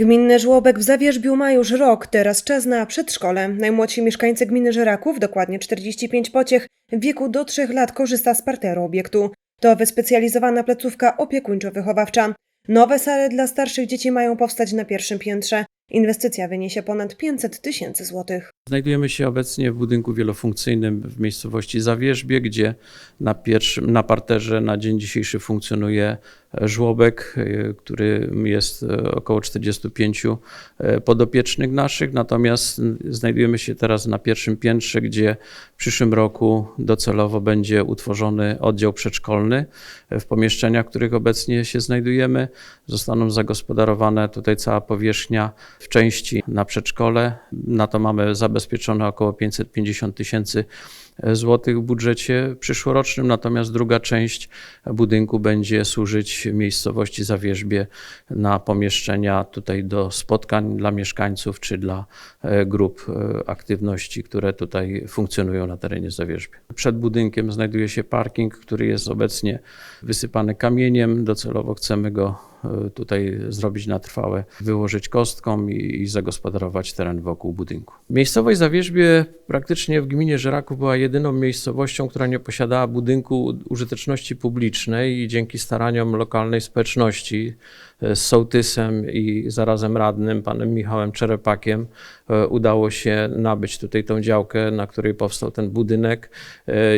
Gminny żłobek w Zawierzbiu ma już rok, teraz czas na przedszkole. Najmłodsi mieszkańcy gminy Żeraków, dokładnie 45 pociech, w wieku do 3 lat korzysta z parteru obiektu. To wyspecjalizowana placówka opiekuńczo-wychowawcza. Nowe sale dla starszych dzieci mają powstać na pierwszym piętrze. Inwestycja wyniesie ponad 500 tysięcy złotych. Znajdujemy się obecnie w budynku wielofunkcyjnym w miejscowości Zawierzbie, gdzie na, pierwszym, na parterze na dzień dzisiejszy funkcjonuje żłobek, y, który jest y, około 45 y, podopiecznych naszych. Natomiast znajdujemy się teraz na pierwszym piętrze, gdzie w przyszłym roku docelowo będzie utworzony oddział przedszkolny. W pomieszczeniach, w których obecnie się znajdujemy, zostaną zagospodarowane tutaj cała powierzchnia w części na przedszkole. Na to mamy zabezpieczone około 550 tysięcy złotych w budżecie przyszłorocznym, natomiast druga część budynku będzie służyć miejscowości Zawierzbie na pomieszczenia tutaj do spotkań dla mieszkańców czy dla e, grup e, aktywności, które tutaj funkcjonują na terenie Zawierzbie. Przed budynkiem znajduje się parking, który jest obecnie wysypany kamieniem. Docelowo chcemy go tutaj zrobić na trwałe, wyłożyć kostką i, i zagospodarować teren wokół budynku. Miejscowość Zawierzbie praktycznie w gminie Żeraków była jedyną miejscowością, która nie posiadała budynku użyteczności publicznej i dzięki staraniom lokalnej społeczności e, z sołtysem i zarazem radnym, panem Michałem Czerepakiem, e, udało się nabyć tutaj tą działkę, na której powstał ten budynek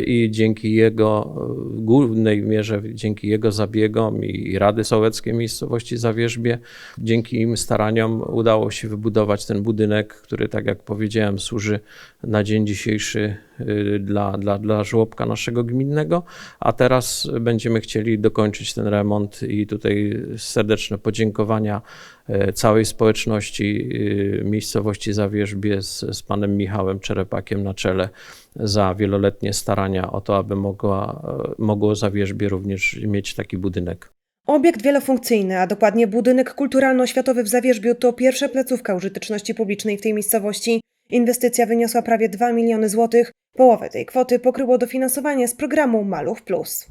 i dzięki jego, w głównej mierze dzięki jego zabiegom i Rady Sołeckiej miejscowości Zawierzbie, dzięki im staraniom udało się wybudować ten budynek, który tak jak powiedziałem służy na dzień dzisiejszy y, dla, dla, dla żłobka naszego gminnego, a teraz będziemy chcieli dokończyć ten remont i tutaj serdeczne podziękowania e, całej społeczności y, miejscowości Zawierzbie z, z panem Michałem Czerepakiem na czele za wieloletnie starania o to, aby mogła, mogło Zawierzbie również mieć taki budynek. Obiekt wielofunkcyjny, a dokładnie budynek kulturalno-oświatowy w Zawierzbiu to pierwsza placówka użyteczności publicznej w tej miejscowości. Inwestycja wyniosła prawie 2 miliony złotych. Połowę tej kwoty pokryło dofinansowanie z programu Maluch Plus.